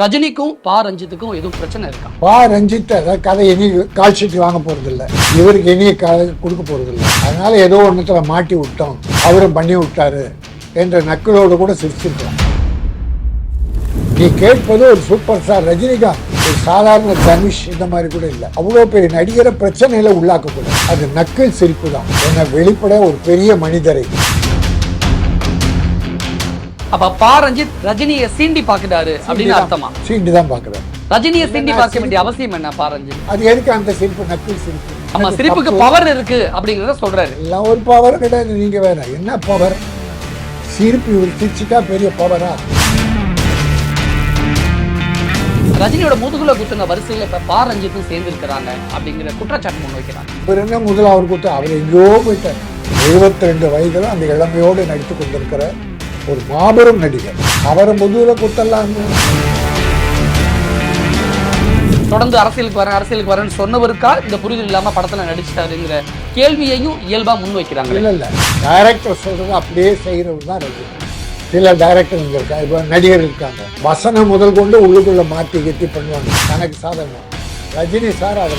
ரஜினிக்கும் பா ரஞ்சித்துக்கும் எதுவும் பிரச்சனை இருக்கா? பா ரஞ்சித் அதாவது கதை இனி கால் ஷீட் வாங்க போறது இல்ல இவருக்கு இனி கதை கொடுக்க போறது இல்ல அதனால ஏதோ ஒண்ணுத்துல மாட்டி விட்டோம். அவரும் பண்ணி விட்டாரு என்ற நக்களோடு கூட சிரிச்சிருக்கலாம். நீ கேட்பது ஒரு சூப்பர் ஸ்டார் ரஜினிகாந்த் ஒரு சாதாரண தனுஷ் இந்த மாதிரி கூட இல்லை. அவ்வளோ பெரிய நடிகரை பிரச்சனையில உள்ளாக்கக்கூடாது. அது நக்கல் சிரிப்பு தான். என வெளிப்பட ஒரு பெரிய மனிதரை. அப்ப பா ரஞ்சித் ரஜினியை சீண்டி பாக்குறாரு அப்படின்னு அர்த்தமா? சீண்டு தான் பார்க்குறேன் ரஜினியை சீண்டி பார்க்க வேண்டிய அவசியம் என்ன பா ரஞ்சித் அது எதுக்கு அந்த சிரிப்பு நக்கல் சிரிப்பு? ஆமா சிரிப்புக்கு. பவர் இருக்கு அப்படிங்கறத சொல்றாரு. எல்லாம் ஒரு பவர் கிடையாது நீங்க வேற என்ன பவர் சிரிப்பு இவர் சிரிச்சுட்டா பெரிய பவரா ரஜினியோட முதுகுல குத்துன வரிசையில இப்ப பா ரஞ்சித்தும் சேர்ந்து இருக்கிறாங்க அப்படிங்கிற குற்றச்சாட்டு முன் வைக்கிறாங்க இவர் என்ன முதல்ல அவர் கொடுத்து அவர் எங்கேயோ போயிட்டார். எழுபத்தி ரெண்டு வயதுல அந்த இளமையோடு நடித்து கொண்டிருக்கிற ஒரு மாபெரும் நடிகர். அவரை முதுகுல குத்தலாம். தொடர்ந்து அரசியலுக்கு வரேன் அரசியலுக்கு வரேன்னு சொன்னவருக்கா இந்த புரிதல் இல்லாம படத்துல நடிச்சிட்டாருங்கிற கேள்வியையும் இயல்பா முன் வைக்கிறாங்க இல்ல இல்ல. டைரக்டர் சொல்றது அப்படியே செய்யறவர் தான் ரஜினி சில டைரக்டர் இங்க இருக்கா இப்போ நடிகர் இருக்காங்க. வசனம் முதல் கொண்டு உள்ளுக்குள்ள மாற்றி கட்டி பண்ணுவாங்க. எனக்கு சாதகம் ரஜினி சார் அதை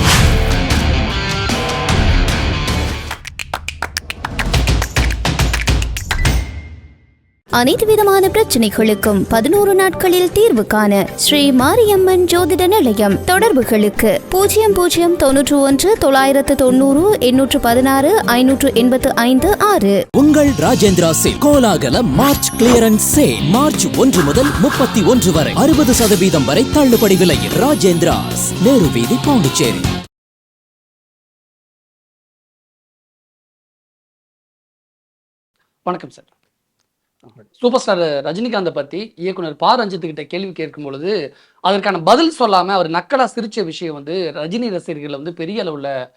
அனைத்து விதமான பிரச்சனைகளுக்கும் பதினோரு நாட்களில் தீர்வு காண ஸ்ரீ மாரியம்மன் ஜோதிட நிலையம் தொடர்புகளுக்கு. பூஜ்ஜியம் பூஜ்ஜியம் தொன்னூற்று ஒன்று தொள்ளாயிரத்து தொண்ணூறு எண்ணூற்று பதினாறு ஐநூற்று எண்பத்து ஐந்து ஆறு. உங்கள் ராஜேந்திரா சில் கோலாகல மார்ச் கிளியரன்ஸ் சேல் மார்ச் ஒன்று முதல் முப்பத்தி ஒன்று வரை அறுபது சதவீதம் வரை தள்ளுபடி விலையில் ராஜேந்திராஸ் நேரு வீதி பாண்டிச்சேரி. வணக்கம் சார். சூப்பர் ஸ்டார் ரஜினிகாந்தை பத்தி இயக்குனர் பா ரஞ்சித் கிட்ட கேள்வி கேட்கும் பொழுது அதற்கான பதில் சொல்லாம அவர் நக்கலா சிரிச்ச விஷயம் வந்து ரஜினி ரசிகர்களை வந்து பெரிய அளவுல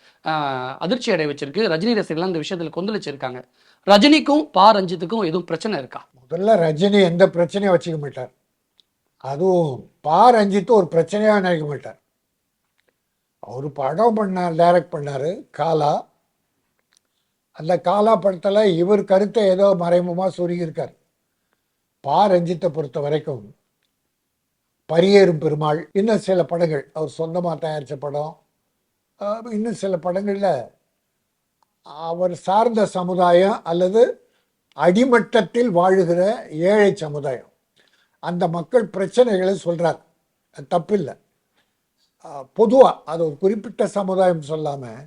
அதிர்ச்சி அடைய வச்சிருக்கு. ரஜினி ரசிகர்கள் அந்த விஷயத்துல கொந்தளிச்சிருக்காங்க. ரஜினிக்கும் பா ரஞ்சித்துக்கும் எதுவும் பிரச்சனை இருக்கா? முதல்ல ரஜினி எந்த பிரச்சனையும் வச்சுக்க மாட்டார். அதுவும் பா ரஞ்சித்து ஒரு பிரச்சனையாக நினைக்க மாட்டார். அவர் படம் பண்ணார் டைரக்ட் பண்ணார் காலா. அந்த காலா படத்தில் இவர் கருத்தை ஏதோ மறைமுகமாக சுருகியிருக்கார். பா. ரஞ்சித்தை பொறுத்த வரைக்கும் பரியேறும் பெருமாள் இன்னும் சில படங்கள் அவர் சொந்தமாக தயாரித்த படம் இன்னும் சில படங்களில் அவர் சார்ந்த சமுதாயம் அல்லது அடிமட்டத்தில் வாழுகிற ஏழை சமுதாயம். அந்த மக்கள் பிரச்சனைகளை சொல்கிறார் அது தப்பில்லை. பொதுவாக அது ஒரு குறிப்பிட்ட சமுதாயம் சொல்லாமல்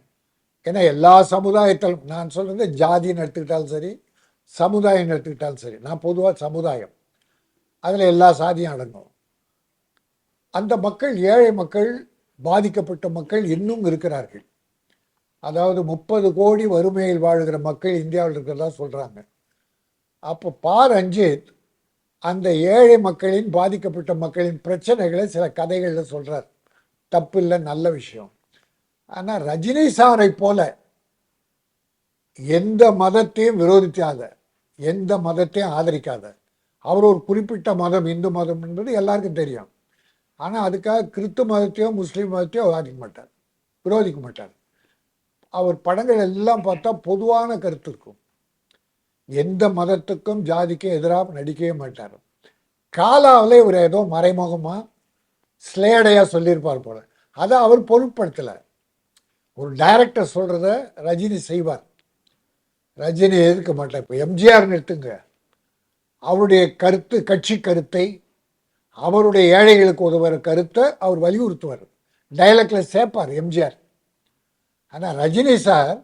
ஏன்னா எல்லா சமுதாயத்திலும் நான் சொல்கிறது ஜாதின்னு எடுத்துக்கிட்டாலும் சரி சமுதாயம்னு எடுத்துக்கிட்டாலும் சரி நான் பொதுவாக சமுதாயம். அதில் எல்லா சாதியும் அடங்கும். அந்த மக்கள் ஏழை மக்கள் பாதிக்கப்பட்ட மக்கள் இன்னும் இருக்கிறார்கள். அதாவது முப்பது கோடி வறுமையில் வாழுகிற மக்கள் இந்தியாவில் இருக்கிறதா சொல்கிறாங்க அப்போ பா ரஞ்சித் அந்த ஏழை மக்களின் பாதிக்கப்பட்ட மக்களின் பிரச்சனைகளை சில கதைகளில் சொல்கிறார் தப்பு இல்லை நல்ல விஷயம். ஆனால் ரஜினி சாரை போல எந்த மதத்தையும் விரோதிக்காத எந்த மதத்தையும் ஆதரிக்காத. அவர் ஒரு குறிப்பிட்ட மதம் இந்து மதம் என்பது எல்லாருக்கும் தெரியும். ஆனால் அதுக்காக கிறிஸ்து மதத்தையோ முஸ்லீம் மதத்தையோ ஆதிக்க மாட்டார். விரோதிக்க மாட்டார். அவர் படங்கள் எல்லாம் பார்த்தா பொதுவான கருத்து இருக்கும். எந்த மதத்துக்கும் ஜாதிக்கும் எதிராக நடிக்கவே மாட்டார். காலாவில் இவர் ஏதோ மறைமுகமாக ஸ்லேடையாக சொல்லியிருப்பார் போல. அதை அவர் பொருட்படுத்தலை. ஒரு டைரக்டர் சொல்கிறத ரஜினி செய்வார். ரஜினி எதிர்க்க மாட்டார். இப்போ எம்ஜிஆர்னு எடுத்துங்க அவருடைய கருத்து கட்சி கருத்தை அவருடைய ஏழைகளுக்கு உதவுற கருத்தை அவர் வலியுறுத்துவார். டைலாக்ல சேர்ப்பார் எம்ஜிஆர். ஆனால் ரஜினி சார்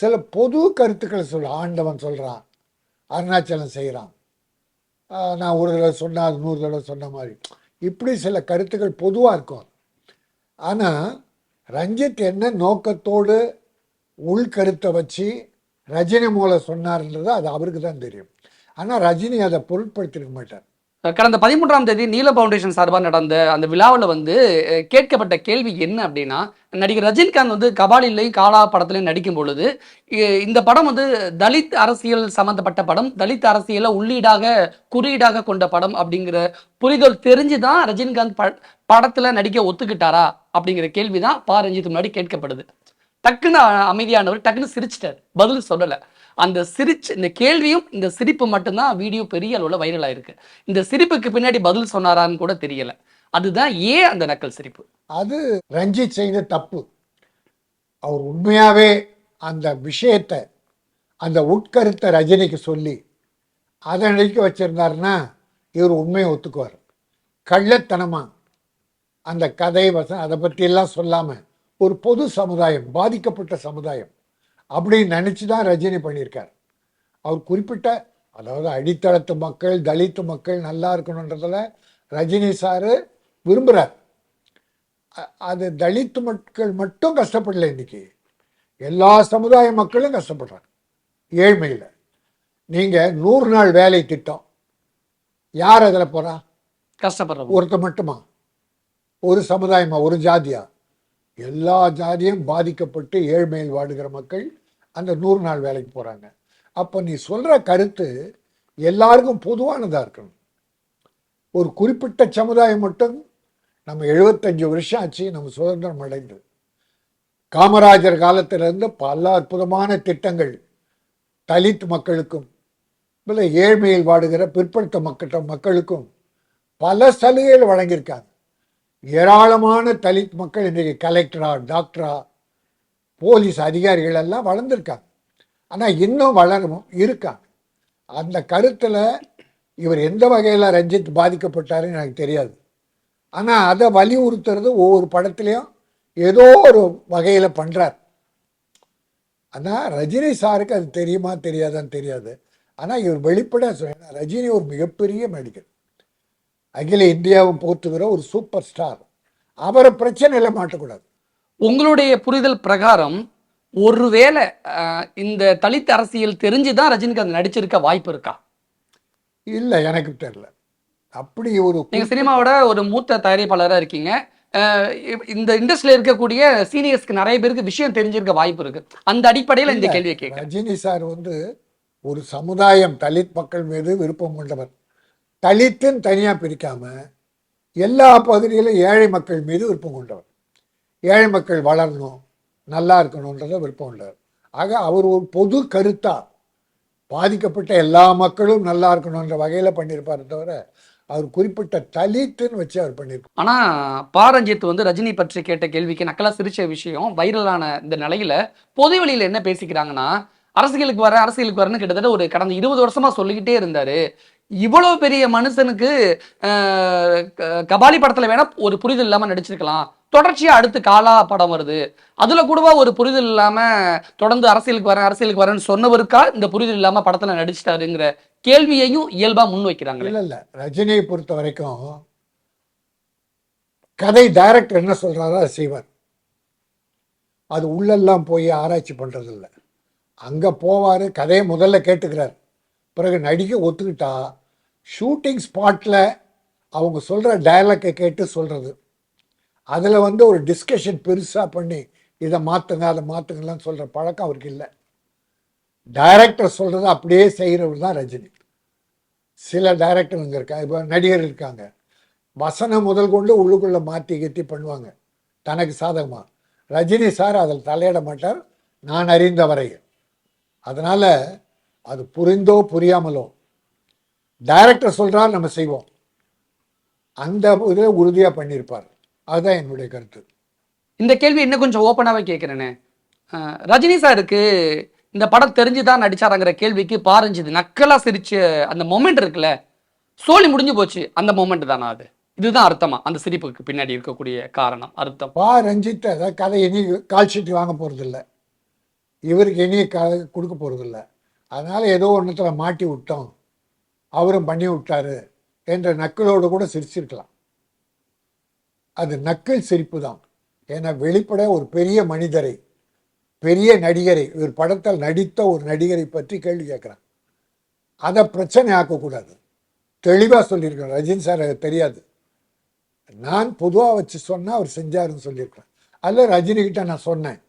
சில பொது கருத்துக்களை சொல்ல ஆண்டவன் சொல்கிறான் அருணாச்சலம் செய்கிறான் நான் ஒரு தடவை சொன்னால் அது நூறு தடவை சொன்ன மாதிரி. இப்படி சில கருத்துக்கள் பொதுவாக இருக்கும். ஆனால் ரஞ்சித் என்ன நோக்கத்தோடு உள்கருத்தை வச்சு ரஜினி மூலம் சொன்னார்ன்றது அது அவருக்கு தான் தெரியும். ஆனால் ரஜினி அதை பொருட்படுத்திருக்க மாட்டார். கடந்த பதிமூன்றாம் தேதி நீல பவுண்டேஷன் சார்பாக நடந்த அந்த விழாவில் வந்து கேட்கப்பட்ட கேள்வி என்ன அப்படின்னா நடிகர் ரஜினிகாந்த் வந்து கபாலிலையும் காலா படத்துலையும் நடிக்கும் பொழுது இந்த படம் வந்து தலித் அரசியல் சம்பந்தப்பட்ட படம் தலித் அரசியலை உள்ளீடாக குறியீடாக கொண்ட படம் அப்படிங்கிற புரிதல் தெரிஞ்சு தான் ரஜினிகாந்த் ப படத்தில் நடிக்க ஒத்துக்கிட்டாரா? அப்படிங்கிற கேள்வி தான் பா. ரஞ்சித் முன்னாடி கேட்கப்படுது. டக்குன்னு அமைதியானவர் டக்குன்னு சிரிச்சிட்டார். பதில் சொல்லலை. அந்த சிரிச்சு இந்த கேள்வியும் இந்த சிரிப்பு மட்டும்தான் வீடியோ பெரிய அளவில் வைரல் ஆயிருக்கு. இந்த சிரிப்புக்கு பின்னாடி பதில் சொன்னாரான்னு கூட தெரியல. அதுதான் ஏன் அந்த நக்கல் சிரிப்பு? அது ரஞ்சித் செய்த தப்பு. அவர் உண்மையாகவே அந்த விஷயத்தை அந்த உட்கருத்தை ரஜினிக்கு சொல்லி அதை நினைக்க வச்சிருந்தாருன்னா இவர் உண்மையை ஒத்துக்குவார். கள்ளத்தனமாக அந்த கதை வசம் அதை பற்றியெல்லாம் சொல்லாமல் ஒரு பொது சமுதாயம் பாதிக்கப்பட்ட சமுதாயம் அப்படின்னு நினச்சி தான் ரஜினி பண்ணியிருக்கார். அவர் குறிப்பிட்ட அதாவது அடித்தளத்து மக்கள் தலித்து மக்கள் நல்லா இருக்கணுன்றதுல ரஜினி சாரு விரும்புகிறார் அது தலித்து மக்கள் மட்டும் கஷ்டப்படல இன்னைக்கு. எல்லா சமுதாய மக்களும் கஷ்டப்படுறாங்க ஏழ்மையில். நீங்கள் நூறு நாள் வேலை திட்டம் யார் அதில் போகிறா கஷ்டப்படுறவங்க ஒருத்த மட்டுமா? ஒரு சமுதாயமா ஒரு ஜாதியா? எல்லா ஜாதியும் பாதிக்கப்பட்டு ஏழ்மையில் வாடுகிற மக்கள் அந்த நூறு நாள் வேலைக்கு போகிறாங்க அப்போ நீ சொல்கிற கருத்து எல்லாருக்கும் பொதுவானதாக இருக்கணும். ஒரு குறிப்பிட்ட சமுதாயம் மட்டும் நம்ம எழுபத்தஞ்சு வருஷம் ஆச்சு நம்ம சுதந்திரம் அடைந்து. காமராஜர் காலத்திலிருந்து பல அற்புதமான திட்டங்கள் தலித் மக்களுக்கும் இல்லை ஏழ்மையில் வாடுகிற பிற்படுத்த மக்கட்ட மக்களுக்கும் பல சலுகைகள் வழங்கியிருக்காங்க. ஏராளமான தலித் மக்கள் இன்றைக்கு கலெக்டரா டாக்டரா போலீஸ் அதிகாரிகள் எல்லாம் வளர்ந்துருக்காங்க. ஆனால் இன்னும் வளரும் இருக்காங்க. அந்த கருத்தில் இவர் எந்த வகையில் ரஞ்சித் பாதிக்கப்பட்டாருன்னு எனக்கு தெரியாது. ஆனால் அதை வலியுறுத்துறது ஒவ்வொரு படத்துலையும் ஏதோ ஒரு வகையில் பண்ணுறார் ஆனால் ரஜினி சாருக்கு அது தெரியுமா தெரியாதான்னு தெரியாது. ஆனால் இவர் வெளிப்பட சொன்னால் ரஜினி ஒரு மிகப்பெரிய நடிகர். அகில இந்தியாவை போற்றுகிற ஒரு சூப்பர் ஸ்டார். அவரை பிரச்சனையில் மாட்டக்கூடாது. உங்களுடைய புரிதல் பிரகாரம் ஒருவேளை இந்த தலித் அரசியல் தெரிஞ்சுதான் ரஜினிகாந்த் நடிச்சிருக்க வாய்ப்பு இருக்கா? இல்லை எனக்கு தெரியல அப்படி ஒரு நீங்க சினிமாவோட ஒரு மூத்த தயாரிப்பாளரா இருக்கீங்க. இந்த இண்டஸ்ட்ரியில இருக்கக்கூடிய சீனியர்ஸ்க்கு நிறைய பேருக்கு விஷயம் தெரிஞ்சிருக்க வாய்ப்பு இருக்கு. அந்த அடிப்படையில இந்த கேள்வியை கேட்கிறேன். ரஜினி சார் வந்து ஒரு சமுதாயம் தலித் மக்கள் மீது விருப்பம் கொண்டவர். தலித்துன்னு தனியாக பிரிக்காமல் எல்லா பகுதியிலும் ஏழை மக்கள் மீது விருப்பம் கொண்டவர். ஏழை மக்கள் வளரணும் நல்லா இருக்கணுன்றத விருப்பம் உள்ளவர். ஆக அவர் ஒரு பொது கருத்தாக பாதிக்கப்பட்ட எல்லா மக்களும் நல்லா இருக்கணுன்ற வகையில் பண்ணியிருப்பார் தவிர அவர் குறிப்பிட்ட தலித்துன்னு வச்சு அவர் பண்ணியிருப்பார். ஆனால் பாரஞ்சித் வந்து ரஜினி பற்றி கேட்ட கேள்விக்கு நக்கலாக சிரிச்ச விஷயம் வைரலான இந்த நிலையில் பொது வழியில் என்ன பேசிக்கிறாங்கன்னா அரசியலுக்கு வர அரசியலுக்கு வரன்னு கிட்டத்தட்ட ஒரு கடந்த இருபது வருஷமா சொல்லிக்கிட்டே இருந்தாரு. இவ்வளோ பெரிய மனுஷனுக்கு க- கபாலி படத்தில் வேணா ஒரு புரிதல் இல்லாமல் நடிச்சிருக்கலாம். தொடர்ச்சியாக அடுத்து காலா படம் வருது. அதில் கூடவா ஒரு புரிதல் இல்லாமல் தொடர்ந்து அரசியலுக்கு வரேன் அரசியலுக்கு வரேன்னு சொன்னவருக்கா இந்த புரிதல் இல்லாமல் படத்தில் நடிச்சிட்டாருங்கிற கேள்வியையும் இயல்பாக முன் வைக்கிறாங்களே. இல்லை இல்லை. ரஜினியை பொறுத்த வரைக்கும் கதை டைரக்டர் என்ன சொல்கிறாரோ அதை செய்வார். அது உள்ளெல்லாம் போய் ஆராய்ச்சி பண்ணுறதில்ல அங்கே போவார் கதையை முதல்ல கேட்டுக்கிறார். பிறகு நடிக்க ஒத்துக்கிட்டா ஷூட்டிங் ஸ்பாட்டில் அவங்க சொல்கிற டயலாக்கை கேட்டு சொல்கிறது அதில் வந்து ஒரு டிஸ்கஷன் பெருசாக பண்ணி இதை மாற்றுங்க அதை மாற்றுங்கலாம்னு சொல்கிற பழக்கம் அவருக்கு இல்லை. டைரக்டர் சொல்கிறத அப்படியே செய்கிறவர் தான் ரஜினி. சில டைரக்டருங்க இருக்காங்க இப்போ நடிகர் இருக்காங்க. வசனம் முதல் கொண்டு உள்ளுக்குள்ளே மாற்றி கீற்றி பண்ணுவாங்க. தனக்கு சாதகமாக ரஜினி சார் அதில் தலையிட மாட்டார். நான் அறிந்த வரையில் அதனால் அது புரிந்தோ புரியாமலோ டைரக்டர் சொல்கிறார் நம்ம செய்வோம். அந்த இதை உறுதியாக பண்ணியிருப்பார் அதுதான் என்னுடைய கருத்து. இந்த கேள்வி இன்னும் கொஞ்சம் ஓப்பனாகவே கேட்குறேனே. ரஜினி சாருக்கு இந்த படம் தெரிஞ்சுதான் நடிச்சாராங்கிற கேள்விக்கு பாரஞ்சுது. நக்கலா சிரிச்ச அந்த மொமெண்ட் இருக்குல்ல சோலி முடிஞ்சு போச்சு. அந்த மொமெண்ட் தானா அது? இதுதான் அர்த்தமா? அந்த சிரிப்புக்கு பின்னாடி இருக்கக்கூடிய காரணம் அர்த்தம். பா ரஞ்சித் அதாவது கதை இனி கால் ஷீட் வாங்க போகிறதில்ல இவருக்கு இனி க கொடுக்க போகிறதில்ல அதனால் ஏதோ ஒன்றத்தில் மாட்டி விட்டோம். அவரும் பண்ணி விட்டாரு என்ற நக்கலோடு கூட சிரிச்சிருக்கலாம். அது நக்கல் சிரிப்பு தான் ஏன்னா வெளிப்பட ஒரு பெரிய மனிதரை பெரிய நடிகரை இவர் படத்தில் நடித்த ஒரு நடிகரை பற்றி கேள்வி கேட்குறான். அதை பிரச்சனை ஆக்கக்கூடாது. தெளிவாக சொல்லியிருக்கேன். ரஜினி சார் அது தெரியாது. நான் பொதுவாக வச்சு சொன்னால் அவர் செஞ்சாருன்னு சொல்லியிருக்கிறேன் அதில் ரஜினிகிட்ட நான் சொன்னேன்.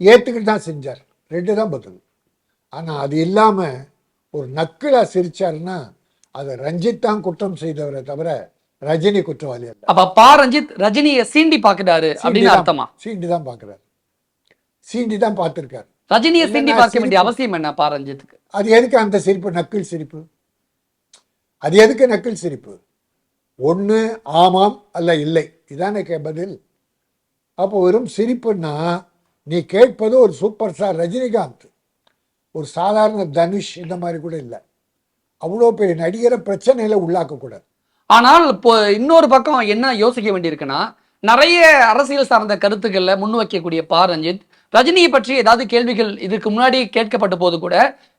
ஏற்றுக்கிட்டு தான் செஞ்சார். ரெண்டு தான் பதில். ஆனால் அது இல்லாமல் ஒரு நக்கலாக சிரிச்சாருன்னா அதை ரஞ்சித் தான் குற்றம் செய்தவரை தவிர ரஜினி குற்றவாளி அல்ல. அப்ப பா ரஞ்சித் ரஜினியை சீண்டி பாக்குறாரு அப்படின்னு அர்த்தமா? சீண்டி தான் பார்க்குறாரு சீண்டி தான் பார்த்துருக்காரு. ரஜினியை சீண்டி பார்க்க வேண்டிய. அவசியம் என்ன பா ரஞ்சித்துக்கு? அது எதுக்கு அந்த சிரிப்பு நக்கிள் சிரிப்பு? அது எதுக்கு நக்கிள் சிரிப்பு? ஒன்று ஆமாம் அல்ல இல்லை. இதானே கே பதில். அப்போ வெறும் சிரிப்புன்னா நீ கேட்பது ஒரு சூப்பர் ஸ்டார் ரஜினிகாந்த். ஒரு சாதாரண தனுஷ் இந்த மாதிரி கூட இல்லை. அவ்வளோ பெரிய நடிகரை பிரச்சனையில் உள்ளாக்கக்கூடாது ஆனால் இப்போ இன்னொரு பக்கம் என்ன யோசிக்க வேண்டியிருக்குன்னா நிறைய அரசியல் சார்ந்த கருத்துக்களை முன்வைக்கக்கூடிய பா ரஞ்சித் ரஜினியை பற்றி ஏதாவது கேள்விகள் இதுக்கு முன்னாடி கேட்கப்பட்ட போது கூட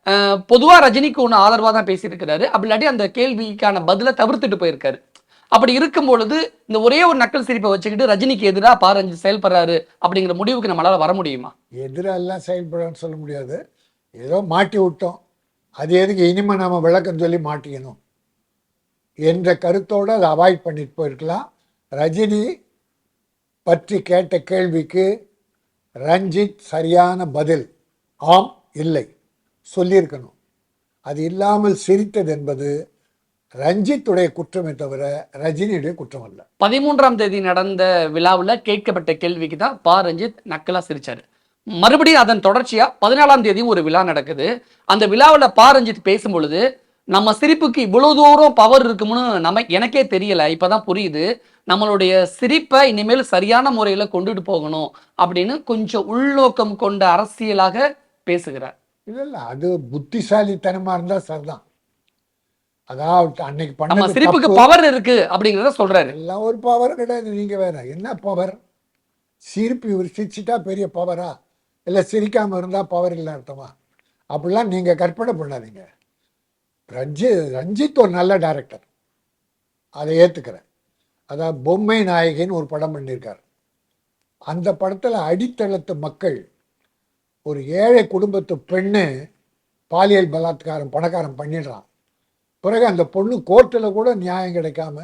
அஹ், பொதுவா ரஜினிக்கு ஒன்று ஆதரவாக தான் பேசியிருக்கிறாரு. அப்படி இல்லாட்டி அந்த கேள்விக்கான பதிலை தவிர்த்துட்டு போயிருக்காரு. அப்படி இருக்கும் பொழுது இந்த ஒரே ஒரு நக்கல் சிரிப்பை வச்சுக்கிட்டு ரஜினிக்கு எதிராக பா ரஞ்சித் செயல்படுறாரு அப்படிங்கிற முடிவுக்கு நம்மளால வர முடியுமா? எதிரெல்லாம் செயல்படன்னு சொல்ல முடியாது. ஏதோ மாட்டி விட்டோம். அது எதுக்கு? இனிமே நம்ம விளக்கம் சொல்லி மாட்டிக்கணும். என்ற கருத்தோடு அதை அவாய்ட் பண்ணிட்டு போயிருக்கலாம். ரஜினி பற்றி கேட்ட கேள்விக்கு ரஞ்சித் சரியான பதில் ஆம் இல்லை சொல்லியிருக்கணும். அது இல்லாமல் சிரித்தது என்பது ரஞ்சித்துடைய குற்றமே தவிர ரஜினியுடைய குற்றம் அல்ல பதிமூன்றாம் தேதி நடந்த விழாவில் கேட்கப்பட்ட கேள்விக்கு தான் பா ரஞ்சித் நக்கலாக சிரித்தார் மறுபடியும் அதன் தொடர்ச்சியா பதினாலாம் தேதியும் ஒரு விழா நடக்குது. அந்த விழாவில் பா ரஞ்சித் பேசும் பொழுது நம்ம சிரிப்புக்கு இவ்வளவு தூரம் பவர் இருக்கும்னு நம்ம எனக்கே தெரியல. இப்பதான் புரியுது. நம்மளுடைய சிரிப்பை இனிமேல் சரியான முறையில கொண்டுட்டு போகணும் அப்படின்னு கொஞ்சம் உள்நோக்கம் கொண்ட அரசியலாக பேசுகிறார். இல்லை இல்லை. அது புத்திசாலித்தனமா இருந்தா சரிதான். அதாவது அன்னைக்கு நம்ம பண்ணது சிரிப்புக்கு. பவர் இருக்கு அப்படிங்கிறத சொல்றாரு. எல்லாம் ஒரு பவர் கிடையாது. நீங்க வேற. என்ன பவர் சிரிப்பு இவர் சிரிச்சிட்டா பெரிய பவரா இல்லை சிரிக்காமல் இருந்தால் பவர் இல்லை அர்த்தமா? அப்படிலாம் நீங்கள் கற்பனை பண்ணாதீங்க. ரஞ்சி ரஞ்சித் ஒரு நல்ல டேரக்டர் அதை ஏற்றுக்கிறேன் அதான் பொம்மை நாயகின்னு ஒரு படம் பண்ணியிருக்கார். அந்த படத்தில் அடித்தளத்து மக்கள் ஒரு ஏழை குடும்பத்து பெண்ணு பாலியல் பலாத்காரம் பணக்காரம் பண்ணிடுறான். பிறகு அந்த பொண்ணு கோர்ட்டில் கூட நியாயம் கிடைக்காம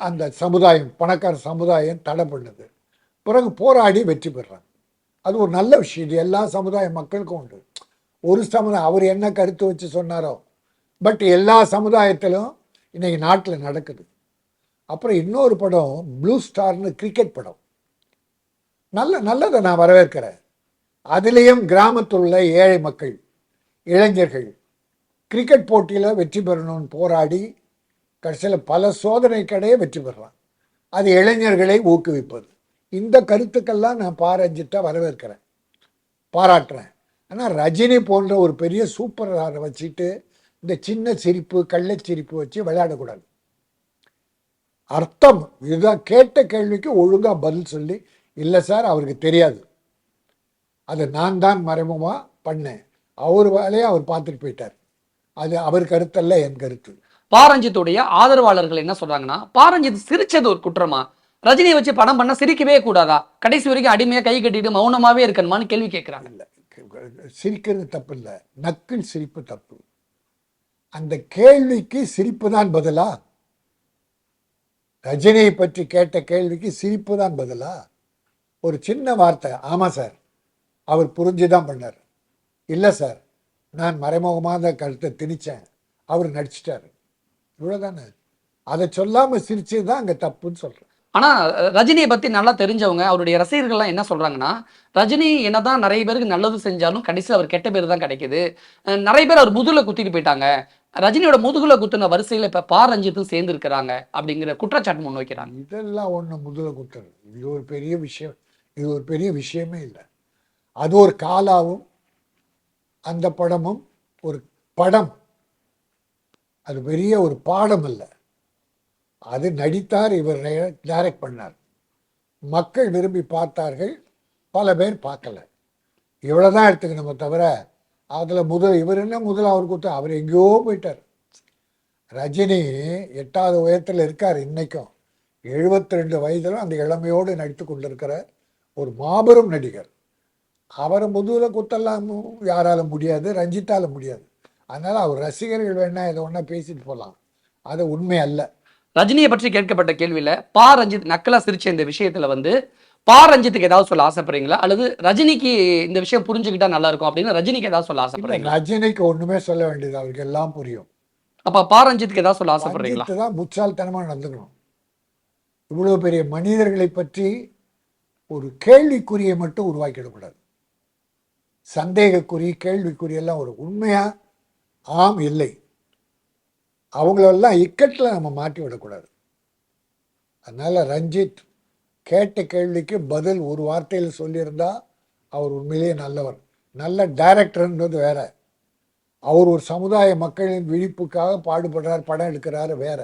அந்த சமுதாயம் பணக்கார சமுதாயம் தடை பண்ணுது. பிறகு போராடி வெற்றி பெறாங்க அது ஒரு நல்ல விஷயம். இது எல்லா சமுதாய மக்களுக்கும் உண்டு. ஒரு சமுதாயம் அவர் என்ன கருத்து வச்சு சொன்னாரோ பட் எல்லா சமுதாயத்திலும் இன்னைக்கு நாட்டில் நடக்குது. அப்புறம் இன்னொரு படம் ப்ளூ ஸ்டார்னு கிரிக்கெட் படம். நல்ல நல்லதை நான் வரவேற்கிறேன். அதுலேயும் கிராமத்தில் உள்ள ஏழை மக்கள் இளைஞர்கள் கிரிக்கெட் போட்டியில் வெற்றி பெறணும்னு போராடி கடைசியில் பல சோதனை கடையை வெற்றி பெறலாம். அது இளைஞர்களை ஊக்குவிப்பது. இந்த கருத்துக்கெல்லாம் நான் பாரஞ்சிட்டா வரவேற்கிறேன். பாராட்டுறேன். ஆனால் ரஜினி போன்ற ஒரு பெரிய சூப்பர் ஸ்டாரை வச்சுட்டு இந்த சின்ன சிரிப்பு கள்ளச்சிரிப்பு வச்சு விளையாடக்கூடாது. அர்த்தம். இதுதான் கேட்ட கேள்விக்கு ஒழுங்காக பதில் சொல்லி இல்லை சார் அவருக்கு தெரியாது. அது நான் தான் மறைமுகமாக பண்ணேன். அவர் வேலையை அவர் பார்த்துட்டு போயிட்டார். அது அவர் கருத்தல்ல என் கருத்து. பாரஞ்சித்துடைய ஆதரவாளர்கள் என்ன சொல்றாங்கன்னா பாரஞ்சித் சிரிச்சது ஒரு குற்றமா? ரஜினியை வச்சு படம் பண்ண சிரிக்கவே கூடாதா? கடைசி வரைக்கும் அடிமையாக கை கட்டிட்டு மௌனமாவே இருக்கணுமான்னு கேள்வி கேட்கிறாங்க இல்லை சிரிக்கிறது தப்பு இல்லை நக்கில் சிரிப்பு தப்பு. அந்த கேள்விக்கு சிரிப்பு தான் பதிலா? ரஜினியை பற்றி கேட்ட கேள்விக்கு சிரிப்பு தான் பதிலா? ஒரு சின்ன வார்த்தை. ஆமாம் சார். அவர் புரிஞ்சு தான் பண்ணார். இல்லை சார். நான் மறைமுகமாக கழுத்தை கருத்தை அவர் நடிச்சிட்டார். இவ்வளோதானே அதை சொல்லாமல் சிரிச்சது தான் அங்கே தப்புன்னு சொல்கிறேன் ஆனால் ரஜினியை பற்றி நல்லா தெரிஞ்சவங்க அவருடைய ரசிகர்கள்லாம் என்ன சொல்கிறாங்கன்னா ரஜினி என்ன தான் நிறைய பேருக்கு நல்லது செஞ்சாலும் கடைசியில் அவர் கெட்ட பேர் தான் கிடைக்குது. நிறைய பேர் அவர் முதுகில் குத்திட்டு போயிட்டாங்க. ரஜினியோட முதுகுல குத்துன வரிசையில் இப்போ பா ரஞ்சித்தும் சேர்ந்து இருக்கிறாங்க அப்படிங்கிற குற்றச்சாட்டு முன் வைக்கிறாங்க. இதெல்லாம் ஒன்று முதல குத்துறது. இது ஒரு பெரிய விஷயம். இது ஒரு பெரிய விஷயமே இல்லை. அது ஒரு காலாவும் அந்த படமும் ஒரு படம். அது பெரிய ஒரு பாடம் இல்லை. அது நடித்தார் இவர் டைரக்ட் பண்ணார். மக்கள் விரும்பி பார்த்தார்கள் பல பேர் பார்க்கல. இவ்வளோதான் எடுத்துக்கணுமே தவிர அதில் முதல் இவர் என்ன முதல் அவர் கொடுத்தா அவர் எங்கேயோ போயிட்டார். ரஜினி எட்டாவது உயரத்தில் இருக்கார் இன்னைக்கும். 72 ரெண்டு வயதில் அந்த இளமையோடு நடித்து கொண்டிருக்கிற ஒரு மாபெரும் நடிகர். அவரை முதுகில் குத்தெல்லாம் யாரால முடியாது ரஞ்சித்தால முடியாது. அதனால் அவர் ரசிகர்கள் வேணால் இதை ஒன்றா பேசிட்டு போகலாம் அது உண்மை அல்ல. ரஜினியை பற்றி கேட்கப்பட்ட கேள்வியில பா ரஞ்சித் நக்கலா சிரிச்ச இந்த விஷயத்துல வந்து பா ரஞ்சித்துக்கு ஏதாவது சொல்ல ஆசைப்படுறீங்களா? அல்லது ரஜினிக்கு இந்த விஷயம் புரிஞ்சுக்கிட்டா நல்லா இருக்கும் அப்படின்னு ரஜினிக்கு ஏதாவது சொல்ல இல்லை ஆசைப்படுறீங்களா? ரஜினிக்கு ஒன்றுமே சொல்ல வேண்டியது அவருக்கு எல்லாம் புரியும். அப்ப பா ரஞ்சித்துக்கு ஏதாவது சொல்ல ஆசைப்படுறீங்களா? தான் முச்சால்தனமாக நடந்துக்கணும். இவ்வளோ பெரிய மனிதர்களை பற்றி ஒரு கேள்விக்குறியை மட்டும் உருவாக்கிடக்கூடாது. சந்தேகக்குறி கேள்விக்குறி எல்லாம் ஒரு உண்மையா ஆம் இல்லை. அவங்களெல்லாம் இக்கட்டில் நம்ம மாட்டி விடக்கூடாது. அதனால் ரஞ்சித் கேட்ட கேள்விக்கு பதில் ஒரு வார்த்தையில் சொல்லியிருந்தா அவர் உண்மையிலேயே நல்லவர். நல்ல டைரக்டர்ன்றது வேற. அவர் ஒரு சமுதாய மக்களின் விழிப்புக்காக பாடுபடுறார் படம் எடுக்கிறாரு வேற.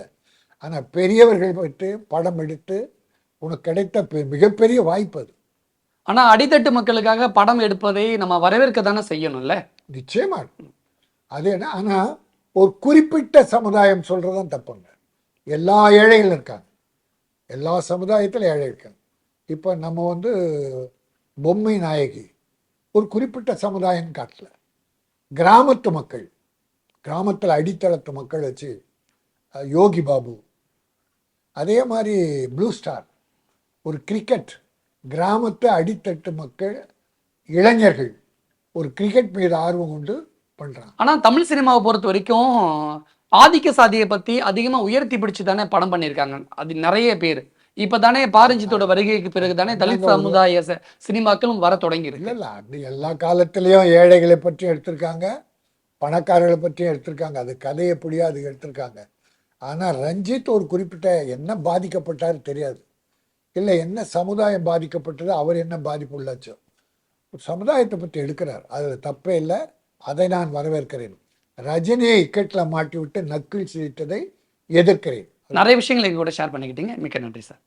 ஆனால் பெரியவர்கள் பற்றி படம் எடுத்து உனக்கு கிடைத்த மிகப்பெரிய வாய்ப்பு அது. ஆனா அடித்தட்டு மக்களுக்காக படம் எடுப்பதை நம்ம வரவேற்க தானே செய்யணும்ல? நிச்சயமா. அது என்ன? ஆனால் ஒரு குறிப்பிட்ட சமுதாயம் சொல்கிறதான் தப்புங்க. எல்லா ஏழைகளும் இருக்காங்க. எல்லா சமுதாயத்திலும் ஏழை இருக்காங்க. இப்போ நம்ம வந்து பொம்மை நாயகி ஒரு குறிப்பிட்ட சமுதாயம் காட்டல. கிராமத்து மக்கள் கிராமத்தில் அடித்தளத்து மக்கள் வச்சு யோகி பாபு அதே மாதிரி ப்ளூ ஸ்டார் ஒரு கிரிக்கெட் கிராமத்து அடித்தட்டு மக்கள் இளைஞர்கள் ஒரு கிரிக்கெட் மீது ஆர்வம் கொண்டு பண்ணுறாங்க ஆனா தமிழ் சினிமாவை பொறுத்த வரைக்கும் ஆதிக்க சாதியை பத்தி அதிகமா உயர்த்தி பிடிச்சு தானே படம் பண்ணியிருக்காங்க. அது நிறைய பேர். இப்பதானே பாரஞ்சித்தோட வருகைக்கு பிறகு தானே தலித் சமுதாய சினிமாக்களும் வர தொடங்கி இல்லை இல்லை அப்படி எல்லா காலத்துலேயும் ஏழைகளை பற்றி எடுத்திருக்காங்க பணக்காரர்களை பற்றியும் எடுத்திருக்காங்க அது கதையை புரியா அது எடுத்திருக்காங்க. ஆனால் ரஞ்சித் ஒரு குறிப்பிட்ட என்ன பாதிக்கப்பட்டார் தெரியாது. இல்லை என்ன சமுதாயம் பாதிக்கப்பட்டது அவர் என்ன பாதிப்பு உள்ளாச்சோ. சமுதாயத்தை பற்றி எடுக்கிறார். அதில் தப்பே இல்லை. அதை நான் வரவேற்கிறேன். ரஜினியை இக்கட்டில் மாட்டி விட்டு நக்கில் சிரித்ததை எதிர்க்கிறேன். நிறைய விஷயங்களை கூட ஷேர் பண்ணிக்கிட்டீங்க. மிக்க நன்றி சார்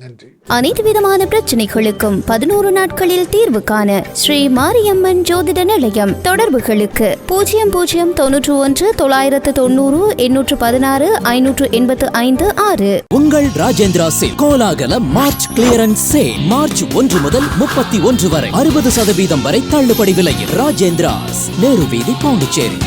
நன்றி. அனைத்து விதமான பிரச்சனைகளுக்கும் பதினோரு நாட்களில் தீர்வு காண ஸ்ரீ மாரியம்மன் ஜோதிட நிலையம் தொடர்புகளுக்கு. பூஜ்ஜியம் பூஜ்ஜியம் தொன்னூற்று ஒன்று தொள்ளாயிரத்து தொண்ணூறு எண்ணூற்று பதினாறு ஐநூற்று எண்பத்து ஐந்து ஆறு. உங்கள் ராஜேந்திரா சில் கோலாகல மார்ச் கிளியரன்ஸ் சேல் மார்ச் ஒன்று முதல் முப்பத்தி ஒன்று வரை அறுபது சதவீதம் வரை தள்ளுபடி விலையில் ராஜேந்திராஸ் நேரு வீதி பாண்டிச்சேரி.